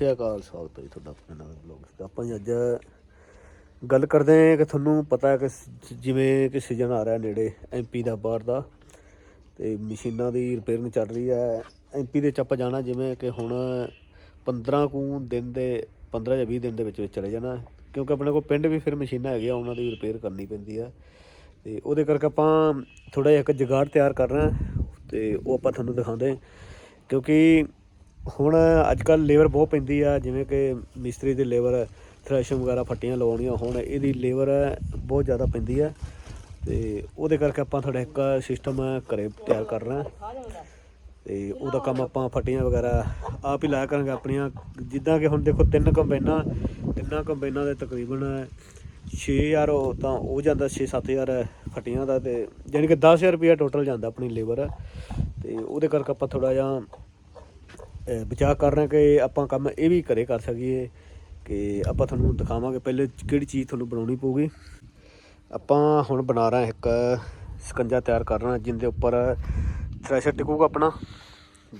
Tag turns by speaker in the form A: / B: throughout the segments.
A: ਸ਼੍ਰੀ ਅਕਾਲ, ਸਵਾਗਤ ਹੈ ਜੀ ਤੁਹਾਡਾ ਆਪਣੇ ਨਵੇਂ ਬਲੌਗ ਤੇ। ਆਪਾਂ ਜੀ ਅੱਜ ਗੱਲ ਕਰਦੇ ਹਾਂ ਕਿ ਤੁਹਾਨੂੰ ਪਤਾ ਹੈ ਕਿ ਜਿਵੇਂ ਕਿ ਸੀਜ਼ਨ ਆ ਰਿਹਾ ਨੇੜੇ ਐਮਪੀ ਦਾ ਬਾਹਰ ਦਾ ਤੇ ਮਸ਼ੀਨਾਂ ਦੀ ਰਿਪੇਅਰਿੰਗ ਚੱਲ ਰਹੀ ਹੈ। ਐਮਪੀ ਦੇ ਚ ਆਪਾਂ ਜਾਣਾ ਜਿਵੇਂ ਕਿ ਹੁਣ 15 ਕੁ ਦਿਨ ਦੇ 15 ਜਾਂ 20 ਦਿਨ ਦੇ ਵਿੱਚ ਵਿੱਚ ਚਲੇ ਜਾਣਾ, ਕਿਉਂਕਿ ਆਪਣੇ ਕੋਲ ਪਿੰਡ ਵੀ ਫਿਰ ਮਸ਼ੀਨਾਂ ਹੈਗੀਆਂ, ਉਹਨਾਂ ਦੀ ਰਿਪੇਅਰ ਕਰਨੀ ਪੈਂਦੀ ਹੈ ਤੇ ਉਹਦੇ ਕਰਕੇ ਆਪਾਂ ਥੋੜਾ ਜਿਹਾ ਇੱਕ ਜੁਗਾੜ ਤਿਆਰ ਕਰ ਰਹੇ ਹਾਂ ਤੇ ਉਹ ਆਪਾਂ ਤੁਹਾਨੂੰ ਦਿਖਾਉਂਦੇ ਕਿਉਂਕਿ ਹੁਣ ਅੱਜ ਕੱਲ ਲੇਬਰ ਬਹੁਤ ਪੈਂਦੀ ਆ, ਜਿਵੇਂ ਕਿ ਮਿਸਤਰੀ ਦੀ ਲੇਬਰ ਥ੍ਰੈਸ਼ਿੰਗ ਵਗੈਰਾ ਫੱਟੀਆਂ ਲਵਾਉਣੀਆਂ, ਹੁਣ ਇਹਦੀ ਲੇਬਰ ਬਹੁਤ ਜ਼ਿਆਦਾ ਪੈਂਦੀ ਆ ਤੇ ਉਹਦੇ ਕਰਕੇ ਆਪਾਂ ਥੋੜਾ ਇੱਕ ਸਿਸਟਮ ਘਰੇ ਤਿਆਰ ਕਰਨਾ ਰਹੇ ਤੇ ਉਹਦਾ ਕੰਮ ਆਪਾਂ ਫੱਟੀਆਂ ਵਗੈਰਾ ਆਪ ਹੀ ਲਾਇਆ ਕਰਾਂਗੇ ਆਪਣੀਆਂ। ਜਿੱਦਾਂ ਕਿ ਹੁਣ ਦੇਖੋ ਤਿੰਨ ਕੰਬਾਈਨਾਂ, ਤਿੰਨਾਂ ਕੰਬਾਈਨਾਂ ਦੇ ਤਕਰੀਬਨ 6000 ਉਹ ਤਾਂ ਉਹ ਜਾਂਦਾ 6-7000 ਫੱਟੀਆਂ ਦਾ ਤੇ ਯਾਨੀ ਕਿ 10000 ਰੁਪਇਆ ਟੋਟਲ ਜਾਂਦਾ ਆਪਣੀ ਲੇਬਰ। ਤੇ ਉਹਦੇ ਕਰਕੇ ਆਪਾਂ ਥੋੜਾ ਜਿਹਾ ਬਚਾਅ ਕਰ ਰਹੇ ਕਿ ਆਪਾਂ ਕੰਮ ਇਹ ਵੀ ਘਰੇ ਕਰ ਸਕੀਏ ਕਿ ਆਪਾਂ ਤੁਹਾਨੂੰ ਦਿਖਾਵਾਂਗੇ ਪਹਿਲੇ ਕਿਹੜੀ ਚੀਜ਼ ਤੁਹਾਨੂੰ ਬਣਾਉਣੀ ਪਊਗੀ। ਆਪਾਂ ਹੁਣ ਬਣਾ ਰਹੇ ਹਾਂ ਇੱਕ ਸਕੰਜਾ ਤਿਆਰ ਕਰ ਰਹੇ ਹਾਂ, ਜਿੰਦੇ ਉੱਪਰ ਥ੍ਰੈਸ਼ਰ ਟਿਕੂਗਾ ਆਪਣਾ।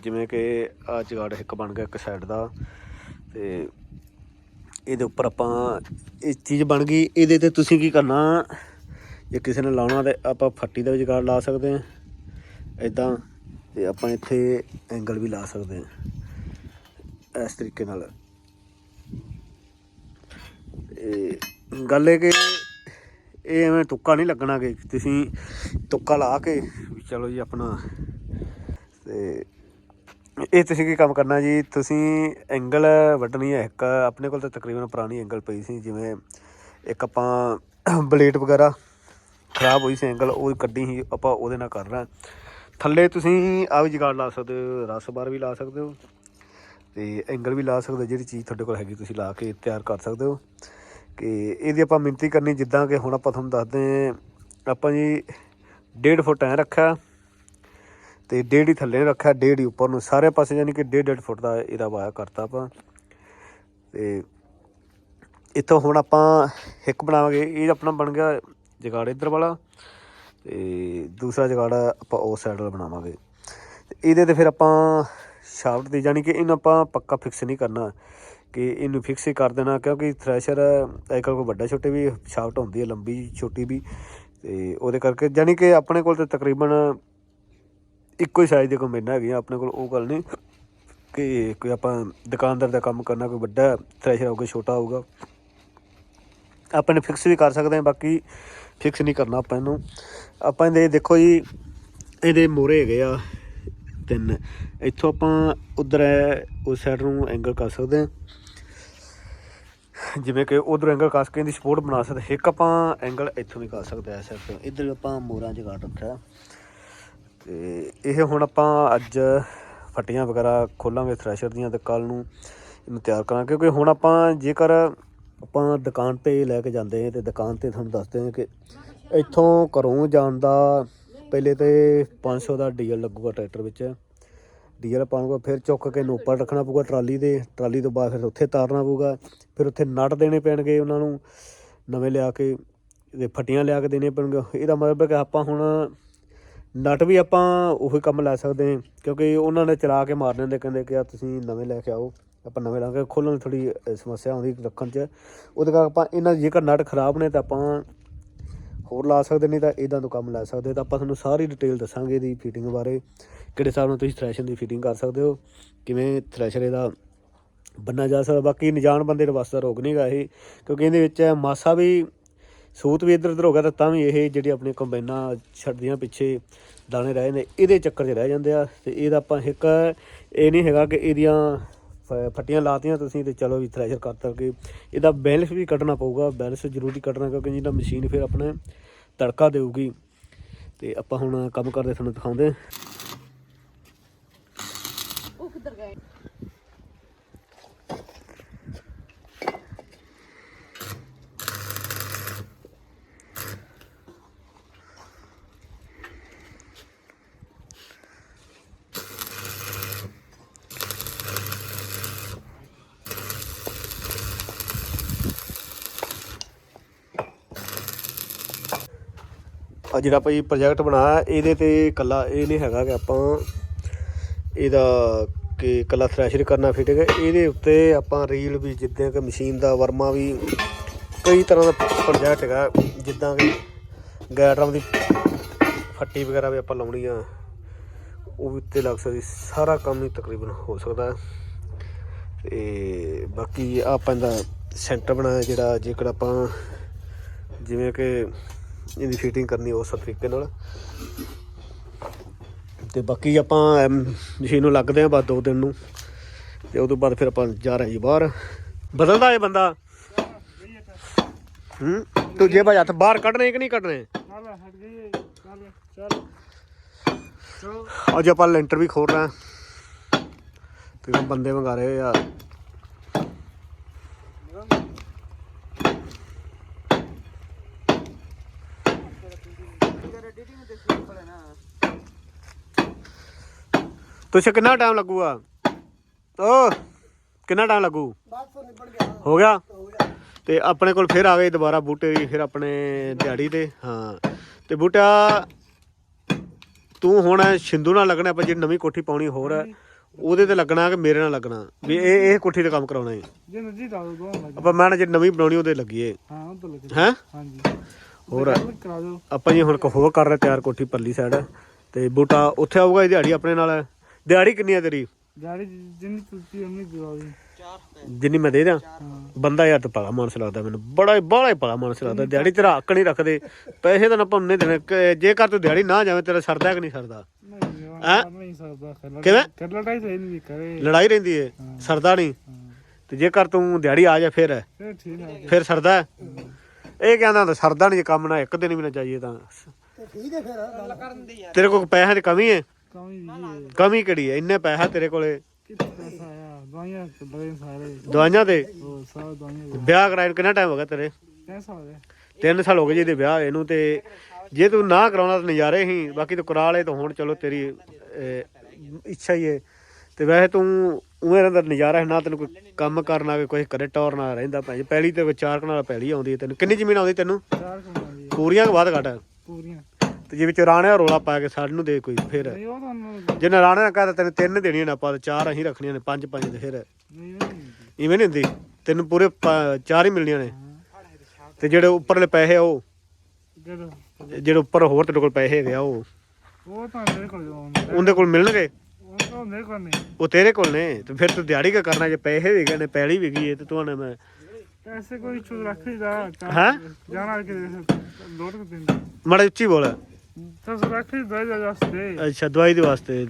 A: ਜਿਵੇਂ ਕਿ ਆ ਜਗਾੜ ਇੱਕ ਬਣ ਗਿਆ ਇੱਕ ਸਾਈਡ ਦਾ। ਤੇ ਇਹਦੇ ਉੱਪਰ ਆਪਾਂ ਇਹ ਚੀਜ਼ ਬਣ ਗਈ। ਇਹਦੇ ਤੇ ਤੁਸੀਂ ਕੀ ਕਰਨਾ, ਜੇ ਕਿਸੇ ਨੇ ਲਾਉਣਾ ਤੇ ਆਪਾਂ ਫੱਟੀ ਦਾ ਵੀ ਜਗਾੜ ਲਾ ਸਕਦੇ ਹਾਂ। ਇਦਾਂ ਤੇ ਆਪਾਂ ਇੱਥੇ ਐਂਗਲ ਵੀ ਲਾ ਸਕਦੇ ਹਾਂ। ਇਸ ਤਰੀਕੇ ਨਾਲ। ਤੇ ਗੱਲ ਇਹ ਕਿ ਇਹ ਐਵੇਂ ਤੁੱਕਾ ਨਹੀਂ ਲੱਗਣਾ ਕਿ ਤੁਸੀਂ ਤੁੱਕਾ ਲਾ ਕੇ ਵੀ ਚਲੋ ਜੀ ਆਪਣਾ। ਤੇ ਇਹ ਤੁਸੀਂ ਕੀ ਕੰਮ ਕਰਨਾ ਜੀ? ਤੁਸੀਂ ਐਂਗਲ ਵੱਢਣੀ ਹੈ ਇੱਕ। ਆਪਣੇ ਕੋਲ ਤਾਂ ਤਕਰੀਬਨ ਪੁਰਾਣੀ ਐਂਗਲ ਪਈ ਸੀ, ਜਿਵੇਂ ਇੱਕ ਆਪਾਂ ਬਲੇਡ ਵਗੈਰਾ ਖਰਾਬ ਹੋਈ ਸੀ ਐਂਗਲ, ਉਹ ਕੱਢੀ ਸੀ, ਆਪਾਂ ਉਹਦੇ ਨਾਲ ਕਰਨਾ ਥੱਲੇ ਤੁਸੀਂ ਆ ਵੀ ਜਗਾੜ ਲਾ ਸਕਦੇ ਹੋ, ਰਸ ਬਾਰ ਵੀ ਲਾ ਸਕਦੇ ਹੋ। ਤੇ ਐਂਗਲ ਵੀ ਲਾ ਸਕਦੇ, ਜਿਹੜੀ ਚੀਜ਼ ਤੁਹਾਡੇ ਕੋਲ ਹੈਗੀ ਤੁਸੀਂ ਲਾ ਕੇ ਤਿਆਰ ਕਰ ਸਕਦੇ ਹੋ। ਕਿ ਇਹਦੀ ਆਪਾਂ ਮਿਹਨਤੀ ਕਰਨੀ, ਜਿੱਦਾਂ ਕਿ ਹੁਣ ਆਪਾਂ ਤੁਹਾਨੂੰ ਦੱਸਦੇ ਆਪਾਂ ਜੀ 1.5 ਫੁੱਟ ਐ ਰੱਖਿਆ, ਤੇ ਡੇਢ ਹੀ ਥੱਲੇ ਰੱਖਿਆ, ਡੇਢ ਹੀ ਉੱਪਰ ਨੂੰ। ਸਾਰੇ ਪਾਸੇ ਯਾਨੀ ਕਿ ਡੇਢ ਡੇਢ ਫੁੱਟ ਦਾ ਇਹਦਾ ਵਾਇਆ ਕਰਤਾ ਆਪਾਂ। ਤੇ ਇੱਥੋਂ ਹੁਣ ਆਪਾਂ ਇੱਕ ਬਣਾਵਾਂਗੇ, ਇਹ ਆਪਣਾ ਬਣ ਗਿਆ ਜਗਾੜ ਇੱਧਰ ਵਾਲਾ, ਤੇ ਦੂਸਰਾ ਜਗਾੜ ਆਪਾਂ ਉਸ ਸਾਈਡ ਵਾਲਾ ਬਣਾਵਾਂਗੇ। ਤੇ ਇਹਦੇ ਤੇ ਫਿਰ ਆਪਾਂ ਸ਼ਾਫਟ ਦੀ ਜਾਨੀ ਕਿ ਇਹਨੂੰ ਆਪਾਂ ਪੱਕਾ ਫਿਕਸ ਨਹੀਂ ਕਰਨਾ। ਕਿ ਇਹਨੂੰ ਫਿਕਸ ਹੀ ਕਰ ਦੇਣਾ, ਕਿਉਂਕਿ ਥ੍ਰੈਸ਼ਰ ਅੱਜਕੱਲ ਕੋਈ ਵੱਡਾ ਛੋਟੇ ਵੀ ਸ਼ਾਫਟ ਹੁੰਦੀ ਹੈ, ਲੰਬੀ, ਛੋਟੀ ਵੀ। ਤੇ ਉਹਦੇ ਕਰਕੇ ਜਾਨੀ ਕਿ ਆਪਣੇ ਕੋਲ ਤੇ ਤਕਰੀਬਨ ਇੱਕੋ ਹੀ ਸਾਈਜ਼ ਦੇ ਕੰਬਾਈਨਾਂ ਹੈਗੀਆਂ, ਆਪਣੇ ਕੋਲ ਉਹ ਗੱਲ ਨਹੀਂ ਕਿ ਕੋਈ ਆਪਾਂ ਦੁਕਾਨਦਾਰ ਦਾ ਕੰਮ ਕਰਨਾ, ਕੋਈ ਵੱਡਾ ਥ੍ਰੈਸ਼ਰ ਹੋਊਗਾ, ਛੋਟਾ ਹੋਊਗਾ। ਆਪਾਂ ਨੇ ਫਿਕਸ ਵੀ ਕਰ ਸਕਦੇ ਹਾਂ, ਬਾਕੀ ਫਿਕਸ ਨਹੀਂ ਕਰਨਾ ਆਪਾਂ ਇਹਨੂੰ। ਆਪਾਂ ਇਹਦੇ, ਦੇਖੋ ਜੀ, ਇਹਦੇ ਮੋਰੇ ਹੈਗੇ ਆ। ਤਿੰਨ। ਇੱਥੋਂ ਆਪਾਂ ਉਧਰ ਉਸ ਸਾਈਡ ਨੂੰ ਐਂਗਲ ਕਰ ਸਕਦੇ ਹਾਂ। ਜਿਵੇਂ ਕਿ ਉਧਰ ਐਂਗਲ ਕੱਸ ਕੇ ਇਹਦੀ ਸਪੋਰਟ ਬਣਾ ਸਕਦੇ ਇੱਕ ਆਪਾਂ ਐਂਗਲ ਇੱਥੋਂ ਵੀ ਕਰ ਸਕਦੇ ਆ ਇਸ ਸਾਈਡ ਤੋਂ। ਇੱਧਰ ਆਪਾਂ ਮੋਰਾਂ 'ਚ ਕੱਟ ਰੱਖਿਆ। ਤੇ ਇਹ ਹੁਣ ਆਪਾਂ ਅੱਜ ਫੱਟੀਆਂ ਵਗੈਰਾ ਖੋਲਾਂਗੇ ਥ੍ਰੈਸ਼ਰ ਦੀਆਂ ਤੇ ਕੱਲ ਨੂੰ ਇਹਨੂੰ ਤਿਆਰ ਕਰਾਂਗੇ। ਕਿਉਂਕਿ ਹੁਣ ਆਪਾਂ ਜੇਕਰ ਆਪਾਂ ਦੁਕਾਨ ਤੇ ਲੈ ਕੇ ਜਾਂਦੇ ਹਾਂ ਤੇ ਦੁਕਾਨ ਤੇ ਤੁਹਾਨੂੰ ਦੱਸਦੇ ਹਾਂ ਕਿ ਇੱਥੋਂ ਘਰੋਂ ਜਾਣ ਦਾ ਪਹਿਲੇ ਤੇ 500 ਦਾ ਡੀਜ਼ਲ ਲੱਗੂਗਾ ਟਰੈਕਟਰ ਵਿੱਚ। ਡੀਜ਼ਲ ਪਾਉਣਗਾ ਫਿਰ ਚੁੱਕ ਕੇ ਇਹਨੂੰ ਉੱਪਰ ਰੱਖਣਾ ਪਊਗਾ ਟਰਾਲੀ ਦੇ। ਟਰਾਲੀ ਤੋਂ ਬਾਅਦ ਫਿਰ ਉੱਥੇ ਤਾਰਨਾ ਪਊਗਾ। ਫਿਰ ਉੱਥੇ ਨਟ ਦੇਣੇ ਪੈਣਗੇ ਉਹਨਾਂ ਨੂੰ, ਨਵੇਂ ਲਿਆ ਕੇ, ਤੇ ਫੱਟੀਆਂ ਲਿਆ ਕੇ ਦੇਣੇ ਪੈਣਗੇ। ਇਹਦਾ ਮਤਲਬ ਹੈ ਕਿ ਆਪਾਂ ਹੁਣ ਨਟ ਵੀ ਆਪਾਂ ਉਹੀ ਕੰਮ ਲੈ ਸਕਦੇ ਹਾਂ, ਕਿਉਂਕਿ ਉਹਨਾਂ ਨੇ ਚਲਾ ਕੇ ਮਾਰਨੇ ਹੁੰਦੇ, ਕਹਿੰਦੇ ਕਿ ਆ ਤੁਸੀਂ ਨਵੇਂ ਲੈ ਕੇ ਆਓ। ਆਪਾਂ ਨਵੇਂ ਲਾ ਕੇ ਖੋਲਣ ਥੋੜੀ ਸਮੱਸਿਆ ਆਉਂਦੀ ਰੱਖਣ 'ਚ। ਉਹਦੇ ਕਰਕੇ ਆਪਾਂ ਇਹਨਾਂ, ਜੇਕਰ ਨਟ ਖਰਾਬ ਨੇ ਤਾਂ ਆਪਾਂ ਹੋਰ ਲਾ ਸਕਦੇ ਨੇ ਤਾਂ ਇਦਾਂ ਤੋਂ ਕੰਮ ਲੈ ਸਕਦੇ ਤਾਂ ਆਪਾਂ ਤੁਹਾਨੂੰ ਸਾਰੀ ਡਿਟੇਲ ਦੱਸਾਂਗੇ ਇਹਦੀ ਫਿਟਿੰਗ ਬਾਰੇ, ਕਿਹੜੇ ਹਿਸਾਬ ਨਾਲ ਤੁਸੀਂ ਥ੍ਰੈਸ਼ਰ ਦੀ ਫਿਟਿੰਗ ਕਰ ਸਕਦੇ ਹੋ, ਕਿਵੇਂ ਥ੍ਰੈਸ਼ਰ ਇਹਦਾ ਬੰਨਾ ਜਾ ਸਕਦਾ। ਬਾਕੀ ਨਿਜਾਣ ਬੰਦੇ ਦੇ ਵਾਸਤੇ ਰੋਗ ਨਹੀਂਗਾ ਇਹ, ਕਿਉਂਕਿ ਇਹਦੇ ਵਿੱਚ ਮਾਸਾ ਵੀ ਸੂਤ ਵੀ ਇੱਧਰ ਉੱਧਰ ਹੋ ਗਿਆ ਤਾਂ ਤਾਂ ਵੀ ਇਹ ਜਿਹੜੀ ਆਪਣੀ ਕੰਬਾਈਨਾਂ ਛੱਡਦੀਆਂ ਪਿੱਛੇ ਦਾਣੇ ਰਹਿ ਜਾਂਦੇ, ਇਹਦੇ ਚੱਕਰ 'ਚ ਰਹਿ ਜਾਂਦੇ ਆ। ਤੇ ਇਹਦਾ ਆਪਾਂ ਇੱਕ, ਇਹ ਨਹੀਂ ਹੈਗਾ ਕਿ ਇਹਦੀਆਂ ਫੱਟੀਆਂ ਲਾਤੀਆਂ ਤੁਸੀਂ ਤੇ ਚਲੋ ਵੀ ਥ੍ਰੈਸ਼ਰ ਕਰ ਕਰਕੇ ਇਹਦਾ ਬੈਲੈਂਸ ਵੀ ਕੱਢਣਾ ਪਊਗਾ ਬੈਲੈਂਸ ਜ਼ਰੂਰੀ ਕੱਢਣਾ ਕਿਉਂਕਿ ਜਿਹੜਾ ਮਸ਼ੀਨ ਫਿਰ ਆਪਣੇ ਤੜਕਾ ਦੇਊਗੀ। ਤੇ ਆਪਾਂ ਹੁਣ ਕੰਮ ਕਰਦੇ, ਤੁਹਾਨੂੰ ਦਿਖਾਉਂਦੇ ਆ ਜਿਹੜਾ ਆਪਾਂ ਇਹ ਪ੍ਰੋਜੈਕਟ ਬਣਾਇਆ, ਇਹਦੇ ਤੇ ਕੱਲਾ ਇਹ ਨਹੀਂ ਹੈਗਾ ਕਿ ਆਪਾਂ ਇਹਦਾ ਕਿ ਕੱਲਾ ਥ੍ਰੈਸ਼ਰ ਕਰਨਾ ਫਿਟਿੰਗ ਇਹਦੇ ਉੱਤੇ ਆਪਾਂ ਰੀਲ ਵੀ ਜਿੱਦਾਂ ਕਿ ਮਸ਼ੀਨ ਦਾ ਵਰਮਾ ਵੀ ਕਈ ਤਰ੍ਹਾਂ ਦਾ ਪ੍ਰੋਜੈਕਟ ਹੈਗਾ, ਜਿੱਦਾਂ ਕਿ ਗੈਟਰਮ ਦੀ ਫੱਟੀ ਵਗੈਰਾ ਵੀ ਆਪਾਂ ਲਾਉਣੀ ਆ, ਉਹ ਵੀ ਉੱਤੇ ਲੱਗ ਸਕਦੀ, ਸਾਰਾ ਕੰਮ ਹੀ ਤਕਰੀਬਨ ਹੋ ਸਕਦਾ ਹੈ। ਤੇ ਬਾਕੀ ਆਪਾਂ ਇਹਦਾ ਸੈਂਟਰ ਬਣਾਇਆ ਜਿਹੜਾ ਜੇਕਰ ਆਪਾਂ ਜਿਵੇਂ ਕਿ ਇਹਦੀ ਫਿਟਿੰਗ ਕਰਨੀ ਉਸ ਤਰੀਕੇ ਨਾਲ। ਤੇ ਬਾਕੀ ਆਪਾਂ ਐਮ, ਮਸ਼ੀਨ ਨੂੰ ਲੱਗਦੇ ਆ ਬਾਅਦ ਦੋ ਦਿਨ ਨੂੰ। ਤੇ ਉਸ ਤੋਂ ਬਾਅਦ ਫਿਰ ਆਪਾਂ ਜਾ ਰਹੇ ਜੀ ਬਾਹਰ। ਬਦਲਦਾ ਇਹ ਬੰਦਾ? ਹੂੰ? ਤੂੰ ਜੇ ਭਾਈ ਹੱਥ ਬਾਹਰ ਕੱਢਣੇ ਕਿ ਨਹੀਂ ਕੱਢਣੇ? ਅੱਜ ਆਪਾਂ ਲੈਂਟਰ ਵੀ ਖੋਲ ਰਹੇ ਤੇ ਬੰਦੇ ਮੰਗਾ ਰਹੇ ਆ ਤੁਸੀਂ ਕਿੰਨਾ ਟਾਈਮ ਲੱਗੂਗਾ? ਓ ਕਿੰਨਾ ਟਾਈਮ ਲੱਗੂ? ਹੋ ਗਿਆ? ਤੇ ਆਪਣੇ ਕੋਲ ਫਿਰ ਆ ਗਏ ਦੁਬਾਰਾ ਬੂਟੇ ਵੀ ਫਿਰ ਆਪਣੇ ਦਿਹਾੜੀ ਤੇ ਹਾਂ। ਤੇ ਬੂਟਾ ਤੂੰ ਹੁਣ ਸਿੰਧੂ ਨਾਲ ਲੱਗਣਾ ਆਪਾਂ ਜਿਹੜੀ ਨਵੀਂ ਕੋਠੀ ਪਾਉਣੀ ਹੋਰ ਹੈ ਉਹਦੇ ਤੇ ਲੱਗਣਾ ਕਿ ਮੇਰੇ ਨਾਲ ਲੱਗਣਾ? ਵੀ ਇਹ ਇਹ ਕੋਠੀ ਤੇ ਕੰਮ ਕਰਾਉਣਾ ਹੈ
B: ਜੇ ਨਜੀ ਦਾ ਦੋ
A: ਆਪਾਂ ਮੈਂ ਜਿਹੜੀ ਨਵੀਂ ਬਣਾਉਣੀ ਉਹਦੇ ਲੱਗੀਏ
B: ਹਾਂ ਉਹ ਤਾਂ ਲੱਗ।
A: ਹੈ?
B: ਹਾਂਜੀ।
A: ਹੋਰ ਆਪਾਂ ਜੀ ਹੁਣ ਇੱਕ ਹੋਰ ਕਰ ਰਹੇ ਤਿਆਰ ਕੋਠੀ ਪਰਲੀ ਸਾਈਡ ਤੇ ਬੂਟਾ ਉੱਥੇ ਆਊਗਾ ਇਹ ਦਿਹਾੜੀ ਆਪਣੇ ਨਾਲ? ਦਿਹਾੜੀ ਕਿੰਨੀ ਆ ਤੇਰੀ?
B: ਗਾੜੀ ਜਿੰਨੀ ਤੁਸੀਂ ਉਨੀ ਦਿਵਾਓ
A: ਜਿੰਨੀ ਮੈਂ ਦੇ ਦਿਆਂ?
B: ਹਾਂ।
A: ਬੰਦਾ ਯਾਰ ਤਾਂ ਭਲਾ ਮਾਨਸ ਲੱਗਦਾ ਮੈਨੂੰ। ਬੜਾ ਹੀ ਬਾਹਲਾ ਹੀ ਭਲਾ ਮਾਨਸ ਲੱਗਦਾ। ਦਿਹਾੜੀ ਤੇਰਾ ਹੱਕ ਨਹੀਂ ਰੱਖਦੇ। ਪੈਸੇ ਤਾਂ ਆਪਾਂ ਉਹਨੇ ਦੇਣੇ। ਕਿ ਜੇਕਰ ਤੂੰ ਦਿਹਾੜੀ ਨਾ ਜਾਵੇਂ ਤੇਰਾ ਸਰਦਾ ਕਿ ਨਹੀਂ ਸਰਦਾ?
B: ਨਹੀਂ ਉਹ
A: ਹੈਂ?
B: ਨਹੀਂ ਸਕਦਾ ਕਰ
A: ਕਿਵੇਂ?
B: ਕਰ ਲੜਾਈ ਸਹੀ ਨਹੀਂ ਕਰੇ।
A: ਲੜਾਈ ਰਹਿੰਦੀ ਏ। ਸਰਦਾ ਨਹੀਂ। ਤੇ ਜੇਕਰ ਤੂੰ ਦਿਹਾੜੀ ਆ ਜਾ ਫਿਰ?
B: ਫਿਰ ਠੀਕ ਹੈ
A: ਫਿਰ ਸਰਦਾ ਹੈ। ਇਹ ਕਹਿੰਦਾ ਹੁੰਦਾ ਸਰਦਾ ਨਹੀਂ ਜੇ ਕੰਮ ਨਾ ਇੱਕ ਦਿਨ ਵੀ ਨਾ ਚਾਹੀਏ ਤਾਂ।
B: ਠੀਕ ਹੈ ਫਿਰ। ਗੱਲ ਕਰਨ ਦੀ
A: ਤੇਰੇ ਕੋਲ ਪੈਸਿਆਂ ਦੀ ਕਮੀ ਹੈ
B: ਕਮੀ ਵੀ ਹੈ
A: ਕਮੀ ਕਿਹੜੀ ਹੈ? ਇੰਨੇ ਪੈਸਾ ਤੇਰੇ ਕੋਲੇ?
B: ਕਿੱਥੇ ਪੈਸਾ ਆਇਆ ਦਵਾਈਆਂ ਤੇ ਬੜੇ ਸਾਰੇ।
A: ਦਵਾਈਆਂ ਤੇ?
B: ਉਹ ਸਭ ਦਵਾਈਆਂ
A: ਵਿਆਹ ਕਰਾਏ ਨੂੰ ਕਿੰਨਾ ਟਾਈਮ ਹੋ ਗਿਆ ਤੇਰੇ?
B: ਪੈਸਾ ਹੋ ਗਿਆ
A: 3 ਸਾਲ ਹੋ ਗਏ ਜੀ ਇਹਦੇ ਵਿਆਹ ਇਹਨੂੰ ਤੇ ਜੇ ਤੂੰ ਨਾ ਕਰਾਉਣਾ ਤਾਂ ਨਜ਼ਾਰੇ ਹੀ। ਬਾਕੀ ਤੂੰ ਕਰਾ ਲੈ ਤਾਂ ਹੁਣ ਚਲੋ ਤੇਰੀ ਅਹ, ਇੱਛਾ ਹੀ ਹੈ। ਤੇ ਵੈਸੇ ਤੂੰ ਉਵੇਂ ਰਹਿੰਦਾ ਨਜ਼ਾਰਾ ਹੈ ਨਾ ਤੈਨੂੰ ਕੋਈ ਕੰਮ ਕਰਨਾ ਕੋਈ ਕਰੇ ਟੌਰ ਨਾ ਰਹਿੰਦਾ ਭਾਈ। ਪਹਿਲੀ ਤੇ ਕੋਈ ਚਾਰ ਕਨਾਲ ਪਹਿਲੀ ਆਉਂਦੀ ਹੈ ਤੈਨੂੰ। ਕਿੰਨੀ ਜ਼ਮੀਨ ਆਉਂਦੀ ਤੈਨੂੰ?
B: ਚਾਰ
A: ਪੂਰੀਆਂ ਕੁ ਵੱਧ ਘੱਟ?
B: ਪੂਰੀਆਂ।
A: ਤੇ ਜੇ ਵਿੱਚ ਰਾਣੇ ਦਾ ਰੋਲਾ ਪਾ ਕੇ ਸਾਨੂੰ ਦੇ ਕੋਈ ਫਿਰ।
B: ਨਹੀਂ ਉਹ ਤੁਹਾਨੂੰ
A: ਜੇ ਰਾਣੇ ਨੇ ਕਹਤਾ ਤੈਨੂੰ ਤਿੰਨ ਦੇਣੀਆਂ ਨੇ ਆਪਾਂ ਤੇ ਚਾਰ ਅਸੀਂ ਰੱਖਣੀਆਂ ਨੇ ਪੰਜ ਪੰਜ ਤੇ ਫਿਰ।
B: ਨਹੀਂ
A: ਇਵੇਂ ਨਹੀਂ ਹੁੰਦੀ। ਤੈਨੂੰ ਪੂਰੇ ਪ- ਚਾਰ ਹੀ ਮਿਲਣੀਆਂ ਨੇ। ਤੇ ਜਿਹੜੇ ਉੱਪਰਲੇ ਪੈਸੇ ਆ ਉਹ
B: ਜਦੋਂ
A: ਜਿਹੜੇ ਉੱਪਰ ਹੋਰ ਤੇਰੇ ਕੋਲ ਪੈਸੇ ਹੈਗੇ ਆ ਉਹ।
B: ਉਹ ਤਾਂ ਮੇਰੇ ਕੋਲ ਆਉਂਦਾ
A: ਉਹਦੇ ਕੋਲ ਮਿਲਣਗੇ?
B: ਉਹ ਤਾਂ ਮੇਰੇ ਕੋਲ ਨਹੀਂ।
A: ਉਹ ਤੇਰੇ ਕੋਲ ਨੇ। ਤੇ ਫਿਰ ਤੂੰ ਦਿਹਾੜੀ ਕਾ ਕਰਨਾ? ਜੇ ਪੈਸੇ ਵੀ ਗਏ ਨੇ ਪੈਲੀ ਵੀ ਗਈ ਹੈ ਤੇ ਤੂੰ ਨੇ ਮੈਂ
B: ਪੈਸੇ ਕੋਈ ਚੁ ਰੱਖੀਦਾ
A: ਹੈਂ?
B: ਜਾਣਾ ਕਿ ਲੋਟ ਕੇ ਦਿੰਦੇ
A: ਮਾੜਾ ਉੱਚੀ ਬੋਲ।
B: ਵਾਸਤੇ।
A: ਅੱਛਾ ਦਵਾਈ ਦੇ ਵਾਸਤੇ।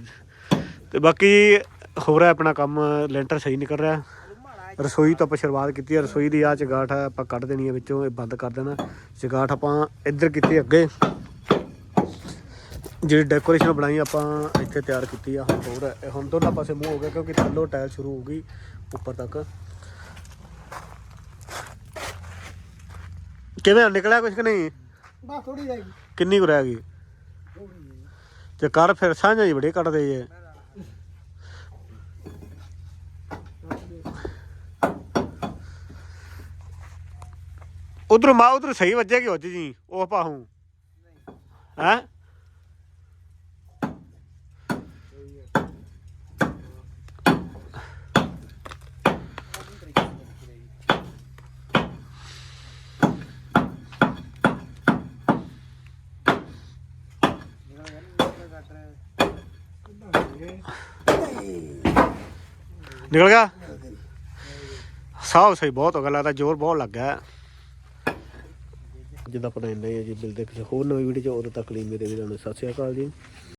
A: ਤੇ ਬਾਕੀ ਹੋ ਰਿਹਾ ਆਪਣਾ ਕੰਮ ਲੈਂਟਰ ਸਹੀ ਨਿਕਲ ਰਿਹਾ। ਰਸੋਈ ਤੋਂ ਆਪਾਂ ਸ਼ੁਰੂਆਤ ਕੀਤੀ ਹੈ ਰਸੋਈ ਦੀ ਆ ਚਗਾਠ ਆ ਆਪਾਂ ਕੱਢ ਦੇਣੀ ਹੈ ਵਿੱਚੋਂ ਇਹ ਬੰਦ ਕਰ ਦੇਣਾ। ਚਗਾਠ ਆਪਾਂ ਇੱਧਰ ਕੀਤੀ ਅੱਗੇ। ਜਿਹੜੀ ਡੈਕੋਰੇਸ਼ਨ ਬਣਾਈ ਆਪਾਂ ਇੱਥੇ ਤਿਆਰ ਕੀਤੀ ਆ ਹੁਣ ਹੋਰ ਹੈ। ਹੁਣ ਦੋਨਾਂ ਪਾਸੇ ਮੂੰਹ ਹੋ ਗਿਆ ਕਿਉਂਕਿ ਥੱਲੋਂ ਟਾਇਲ ਸ਼ੁਰੂ ਹੋ ਗਈ ਉੱਪਰ ਤੱਕ। ਕਿਵੇਂ ਨਿਕਲਿਆ ਕੁਝ ਕਿ ਨਹੀਂ?
B: ਬਸ ਥੋੜੀ ਜਾਈ
A: ਕਿੰਨੀ ਕੁ ਰਹਿ ਗਈ? ਤੇ ਕਰ ਫਿਰ ਸਾਂਝਾ ਹੀ ਬੜੇ ਕੱਟਦੇ ਜੇ। ਉਧਰ ਮਾ ਉਧਰ ਸਹੀ ਵੱਜੇਗੀ ਉੱਜ ਜੀ, ਉਹ ਪਾਹੂ ਹੈ? ਨਿਕਲ ਗਿਆ? ਸਾਹ ਸਹੀ ਬਹੁਤ ਹੋ ਗਿਆ, ਲੱਗਦਾ ਜ਼ੋਰ ਬਹੁਤ ਲੱਗਾ ਜਿੱਦਾਂ ਆਪਣਾ ਇੰਨਾ ਹੀ ਹੈ ਜੀ, ਮਿਲਦੇ ਕਿਸੇ ਹੋਰ ਨਵੀਂ ਵੀਡੀਓ ਚ, ਉਦੋਂ ਤੱਕ ਲਈ ਮੇਰੇ ਵੀਰਾਂ ਨੂੰ ਸਤਿ ਸ਼੍ਰੀ ਅਕਾਲ ਜੀ।